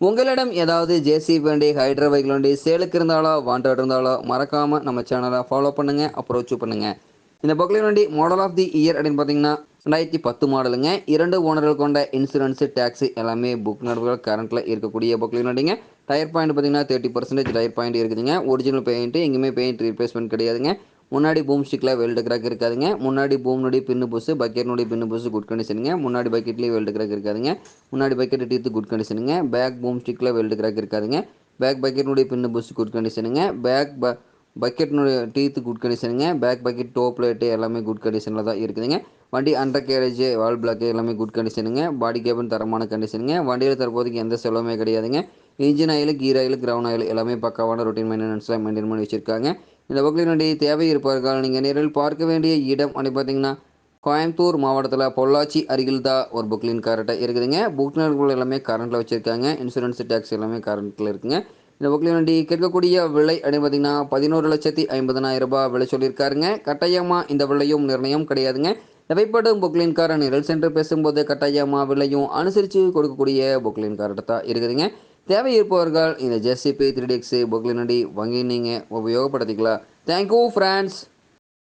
உங்களிடம் ஏதாவது ஜேசி வண்டி ஹைட்ரா வெஹிக்கிள் வண்டி சேலுக்கு இருந்தாலோ வாண்டட் இருந்தாலோ மறக்காமல் நம்ம சேனலை ஃபாலோ பண்ணுங்கள் அப்ரோச் பண்ணுங்கள் இந்த பொக்லின் வண்டி மாடல் ஆஃப் தி இயர் அப்படின்னு பார்த்தீங்கன்னா ரெண்டாயிரத்தி பத்து மாடலுங்க இரண்டு ஓனர்கள் கொண்ட இன்சூரன்ஸு டேக்ஸி எல்லாமே புக் நடுவுகள் கரண்ட்டில் இருக்கக்கூடிய பொக்லின் வண்டிங்க. டயர் பாயிண்ட் பார்த்தீங்கன்னா தேர்ட்டி பர்சன்டேஜ் டயர் பாயிண்ட் இருக்குதுங்க. ஒரிஜினல் பெயிண்ட் எங்கேயுமே பெயிண்ட் ரீப்ளேஸ்மெண்ட் கிடையாதுங்க. முன்னாடி பூம் ஸ்டிக்கில் வெல்டு கிராக் இருக்காதுங்க. முன்னாடி பூம்னுடைய பின்னு புஸ் பக்கெட்னுடைய பின்னு புஸ் குட் கண்டிஷனுங்க முன்னாடி பக்கெட்லேயே வெல்டு கிராக் இருக்காதுங்க. முன்னாடி பக்கெட் டீத்து குட் கண்டிஷனுங்க பேக் பூம் ஸ்டிக்கில் வெல்டு கிராக் இருக்காதுங்க. பேக் பக்கெட்னுடைய பின்னு புஸ் குட் கண்டிஷனுங்க பேக் ப பக்கெட்னுடைய டீத்து குட் கண்டிஷனுங்க பேக் பக்கெட் டோப் பிளேட்டு எல்லாமே குட் கண்டிஷனில் தான் இருக்குதுங்க. வண்டி அண்டர் கேரேஜ் வால் பிளாக்கு எல்லாமே குட் கண்டிஷனுங்க பாடி கேபின் தரமான கண்டிஷனுங்க வண்டியில் தற்போதைக்கு எந்த செலவுமே கிடையாதுங்க. Engine oil gear oil ground oil எல்லாமே பக்காவான ரொட்டீன் மெயின்டெனன்ஸ்லாம் மெயின்டைன் பண்ணி வச்சுருக்காங்க. இந்த பக்கம் தேவை இருப்பார்கள் நீங்கள் நேரில் பார்க்க வேண்டிய இடம் அப்படின்னு பார்த்தீங்கன்னா கோயம்புத்தூர் மாவட்டத்தில் பொள்ளாச்சி அருகில் தான் ஒரு புக்லின் கரெக்டாக இருக்குதுங்க. புக்லின்கள் எல்லாமே கரண்ட்டில் வச்சுருக்காங்க. இன்சூரன்ஸ் டேக்ஸ் எல்லாமே கரண்ட்டில் இருக்குங்க. இந்த புக்லின் வண்டி கேட்கக்கூடிய விலை அப்படின்னு பார்த்தீங்கன்னா பதினோரு லட்சத்தி ஐம்பதனாயிரம் ரூபாய் விலை சொல்லியிருக்காருங்க. கட்டாயமாக இந்த விலையும் நிர்ணயம் கிடையாதுங்க. தேவைப்படும் புக்லின் காரை நிரல் சென்று பேசும்போது கட்டாயமாக விலையும் அனுசரித்து கொடுக்கக்கூடிய புக்லின் கார்ட்டை தான் இருக்குதுங்க. தேவை இருப்பவர்கள் இந்த ஜெஸ்சிபி த்ரீ டிஎக்ஸு புக்லினடி வங்கி வாங்கி நீங்கள் உபயோகப்படுத்திக்கலாம். Thank you friends